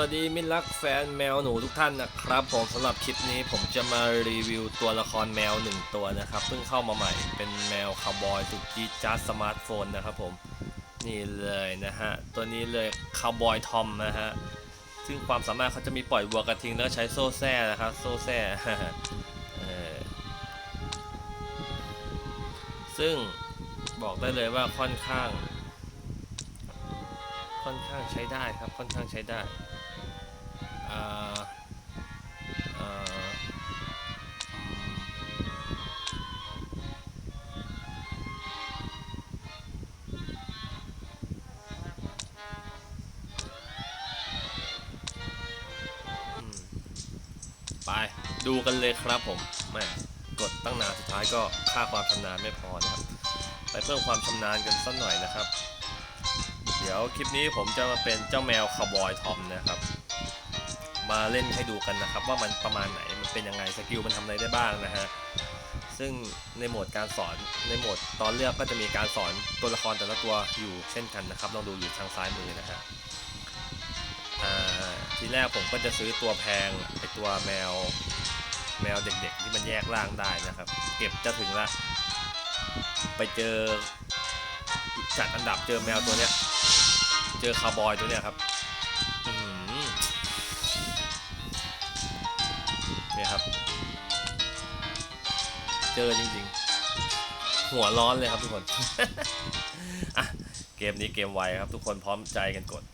วัสดีมิตรรักแฟนแมวหนูทุกท่านนะครับ ผมสำหรับคลิปนี้ผมจะมารีวิวตัวละครแมวหนึ่งตัวนะครับเพิ่งเข้ามาใหม่เป็นแมวคาวบอยสุดจีจ๊าดสมาร์ทโฟนนะครับผมนี่เลยนะฮะตัวนี้เลยคาวบอยทอมนะฮะซึ่งความสามารถเขาจะมีปล่อยวัวกระทิงแล้วใช้โซ่แส้นะครับโซ่แส้เออซึ่งบอกได้เลยว่าค่อนข้างค่อนข้างใช้ได้ครับ ค่อนข้างใช้ได้ ไปดูกันเลยครับผมแม่กดตั้งนานสุดท้ายก็ค่าความชำนาญไม่พอนะครับ ไปเพิ่มความชำนาญกันสักหน่อยนะครับ เดี๋ยวคลิปนี้ผมจะมาเป็นเจ้าแมวคาวบอยทอมนะครับ มาเล่นให้ดูกันนะครับ ว่ามันประมาณไหนมันเป็นยังไงสกิลมันทำอะไรได้บ้างนะฮะซึ่งในโหมดการสอนในโหมดตอนเลือกก็จะมีการสอนตัวละครแต่ละตัวอยู่เช่นกันนะครับลองดูอยู่ทางซ้ายมือนะฮะทีแรกผมก็จะซื้อตัวแพงไอตัวแมวแมวเด็กๆที่มันแยกร่างได้นะครับ เก็บจะถึงละไปเจอจัดอันดับเจอแมวตัวเนี้ยเจอคาวบอยตัวเนี้ยครับ เจอจริงๆ หัวร้อนเลยครับทุกคนอะเกมนี้เกมไวครับ ทุกคนพร้อมใจกันกด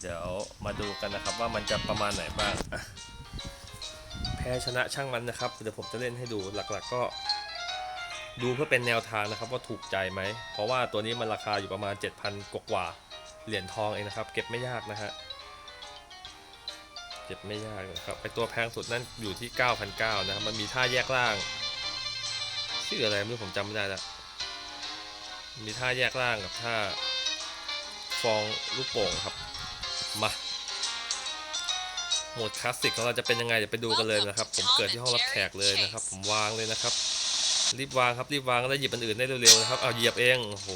เดี๋ยวมาดูกันนะครับว่ามันจะประมาณไหนบ้าง แพ้ชนะช่างมันนะครับ เดี๋ยวผมจะเล่นให้ดูหลักๆก็ ดูเพื่อเป็นแนวทางนะครับว่าถูกใจไหม เพราะว่าตัวนี้มันราคาอยู่ประมาณ 7,000กว่าเหรียญทองเองนะครับ เก็บไม่ยากนะฮะเก็บไม่ยากนะครับไอตัวแพงสุดนั่นอยู่ที่ 9,900นะครับ มันมีท่าแยกล่าง ชื่ออะไรไม่รู้ผมจำไม่ได้แล้วมีท่าแยกล่างกับท่าฟองลูกโป่งครับ มาโหมดคลาสสิกของเราจะเป็นยังไงเดี๋ยวไปดูกันเลยนะครับ ผมเกิดที่ห้องรับแขกเลยนะครับ ผมวางเลยนะครับ รีบวางครับรีบวางแล้วหยิบอันอื่นได้เร็วๆนะครับเอาเหยียบเองโอ้โห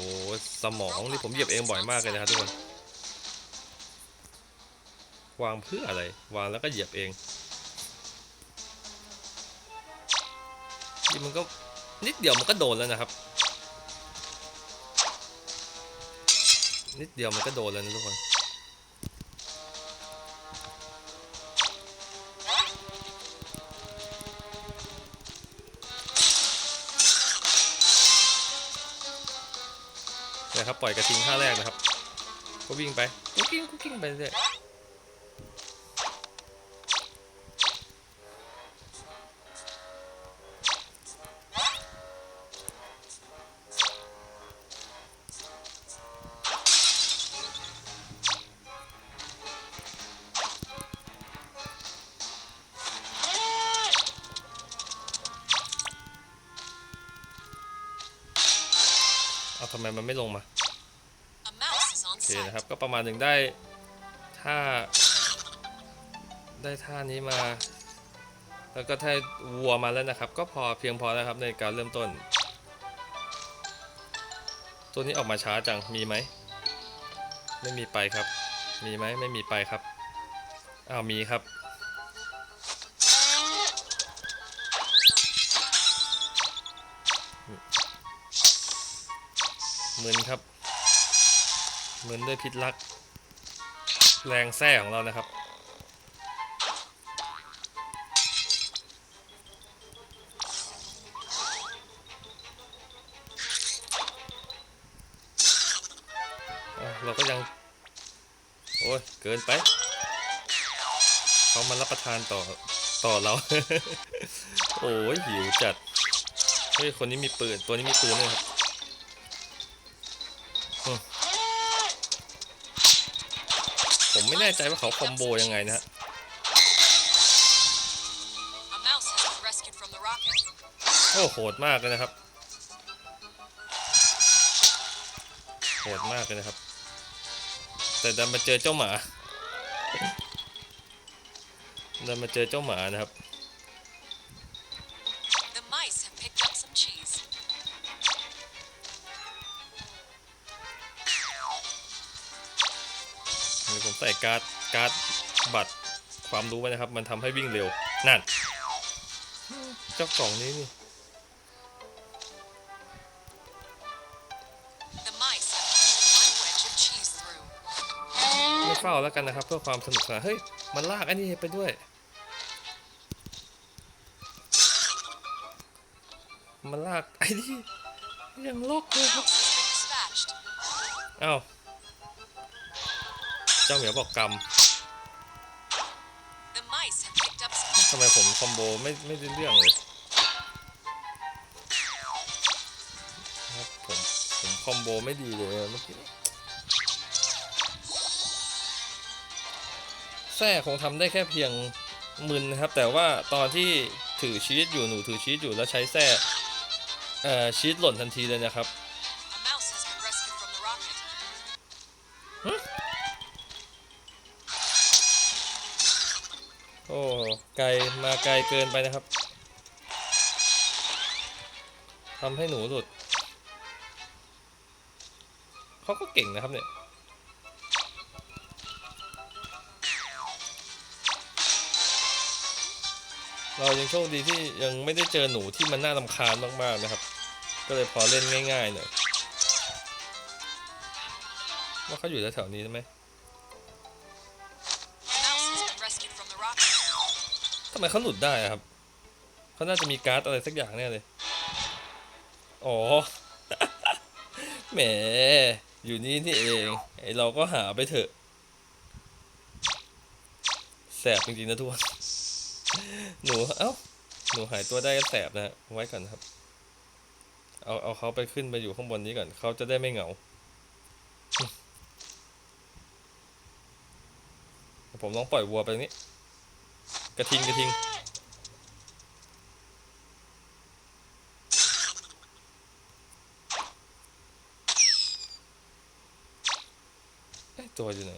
สมองนี่ผมเหยียบเองบ่อยมากเลยนะครับทุกคนวางเพื่ออะไร วางแล้วก็เหยียบเองนี่มันก็ นิดเดียวมันก็โดนแล้วนะครับ นิดเดียวมันก็โดนแล้วนะทุกคนนะครับปล่อยกระทิงท่าแรกนะครับ ก็วิ่งไปกุ๊กกิ้งกุ๊กกิ้งไปเรื่อย ทำไมมันไม่ลงมาโอเคนะครับ ก็ประมาณหนึ่งได้ท่าได้ท่านี้มา แล้วก็ถ้าวัวมาแล้วนะครับ ก็พอเพียงพอแล้วครับในการเริ่มต้น ตัวนี้ออกมาช้าจังมีไหมไม่มีไปครับ มีไหมไม่มีไปครับอ้าวมีครับ หมึนครับ เหมึนด้วยพิษรัก แรงแส้ของเรานะครับ เราก็ยัง โอ้ย เกินไป เขามารับประทานต่อต่อเรา โอ้ยหิวจัด เฮ้ย คนนี้มีปืน ตัวนี้มีปืนด้วยครับ ไม่แน่ใจว่าเขาคอมโบยังไงนะฮะโอ้โหดมากเลยนะครับโหดมากเลยนะครับ แต่ดันมาเจอเจ้าหมาดันมาเจอเจ้าหมานะครับ ผมใส่การ์ดการ์ดบัตรความรู้ไว้นะครับ มันทำให้วิ่งเร็ว นั่น เจ้ากล่องนี้นี่ The mice have pushed one wedge of cheese through. ไม่เฝ้าแล้วกันนะครับ เพื่อความสนุกสนานเฮ้ย มันลากอันนี้ไปด้วย มันลากไอ้นี่ยังลกเลยครับ Mouse has been dispatched. เอ้าเจ้าเหมียวบอกกรรม The mice have picked up some ทำไมผมคอมโบไม่ไม่ได้เรื่องเลยครับผมผมคอมโบไม่ดีเลยเมื่อกี้แท้คงทำได้แค่เพียงมึนนะครับ แต่ว่าตอนที่ถือชีสอยู่หนูถือชีสอยู่แล้วใช้แท้เอ่อชีสหล่นทันทีเลยนะครับ ไกลมาไกลเกินไปนะครับทำให้หนูหลุดเขาก็เก่งนะครับเนี่ยเรายังโชคดีที่ยังไม่ได้เจอหนูที่มันน่ารำคาญมากๆนะครับ ก็เลยพอเล่นง่ายๆหน่อยว่าเขาอยู่แถวๆนี้ใช่ไหมำไมเขาหลุดได้ครับเขาน่าจะมีการ์ดอะไรสักอย่างแน่เลย อ๋อ แหม อยู่นี่นี่เอง ไอเราก็หาไปเถอะ แสบจริงๆนะทุกคน หนู เอ้า หนูหายตัวได้ก็แสบนะไว้ก่อนครับ เอา เอาเขาไปขึ้นไปอยู่ข้างบนนี้ก่อน เขาจะได้ไม่เหงา ผมลองปล่อยวัวไปนี้ กระทิงกระทิงเอ้ยตัวอยู่ไหน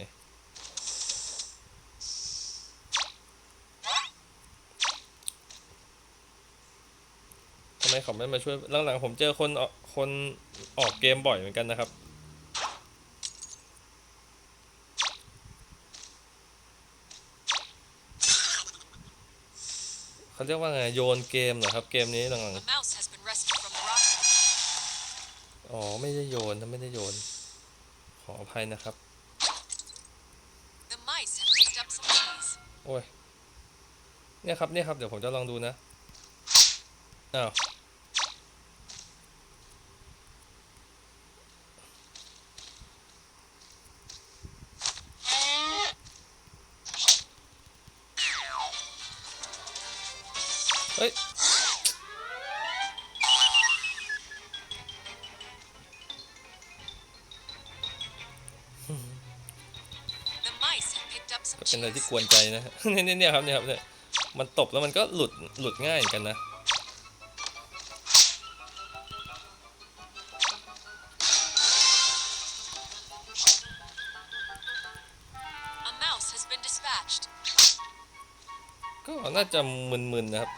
ทำไมเขาไม่มาช่วยหลังๆผมเจอคนออกคนออกเกมบ่อยเหมือนกันนะครับ เขาเรียกว่าไงโยนเกมเหรอครับเกมนี้หลัง A mouse has been rescued from the rocket. ๆอ๋อไม่ได้โยนนะไม่ได้โยน ขออภัยนะครับ The mice have picked up some cheese. โอ้ยเนี่ยครับเนี่ยครับเดี๋ยวผมจะลองดูนะอ้าว เป็นอะไรที่ cheese. กวนใจนะเนี่ยเนี่ยเนี่ยครับเนี่ยครับเนี่ยมันตบแล้วมันก็หลุดหลุดง่ายเหมือนกันนะ A mouse has been dispatched. ก็น่าจะมึนๆนะครับ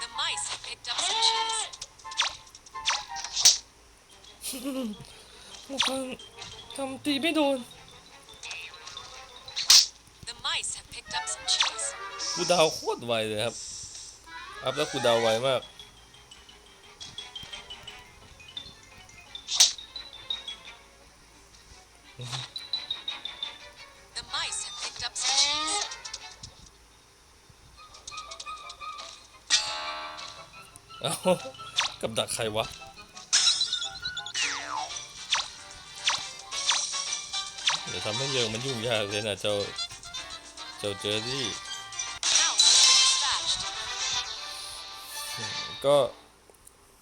The mice ทำตีไม่โดน กูดาวโคตรไวเลยครับ อัพแล้วกูดาวไวมาก เอากับดักใครวะ ทำให้เรื่องมันยุ่งยากเลยนะเจ้า เจ้าเจอรี่ Mouse has been dispatched. ก็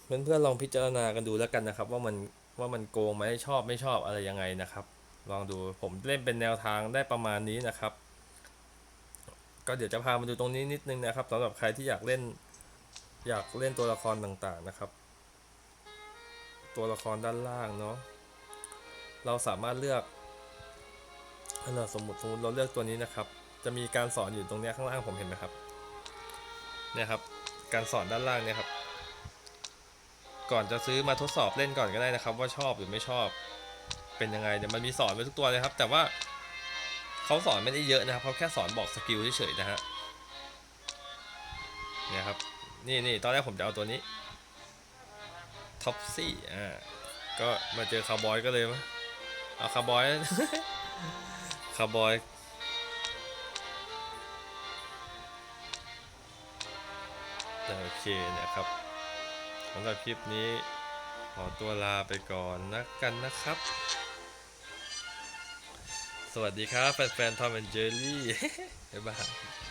เพื่อนลองพิจารณากันดูแล้วกันนะครับ ว่ามันว่ามันโกงไหมชอบไม่ชอบอะไรยังไงนะครับ ลองดูผมเล่นเป็นแนวทางได้ประมาณนี้นะครับ ก็เดี๋ยวจะพามาดูตรงนี้นิดนึงนะครับสำหรับใครที่อยากเล่น อยากเล่นตัวละครต่างๆนะครับ ตัวละครด้านล่างเนาะเราสามารถเลือก ถ้าเราสมมติสมมติเราเลือกตัวนี้นะครับ จะมีการสอนอยู่ตรงนี้ข้างล่างผมเห็นไหมครับ เนี่ยครับ การสอนด้านล่างเนี่ยครับ ก่อนจะซื้อมาทดสอบเล่นก่อนก็ได้นะครับ ว่าชอบหรือไม่ชอบ เป็นยังไงเนี่ยวมันมีสอนไว้ทุกตัวเลยครับ แต่ว่าเขาสอนไม่ได้เยอะนะครับเขาแค่สอนบอกสกิลเฉยๆนะฮะ เนี่ยครับ นี่นี่ตอนแรกผมจะเอาตัวนี้ ท็อปซี่ อ่า ก็มาเจอคาร์บอยก็เลยมาเอาคาร์บอย คาร์บอยโอเคนะครับสำหรับคลิปนี้ ขอตัวลาไปก่อนนะกันนะครับ สวัสดีครับ แฟนๆทอมแอนเจอรี่บ๊ายบาย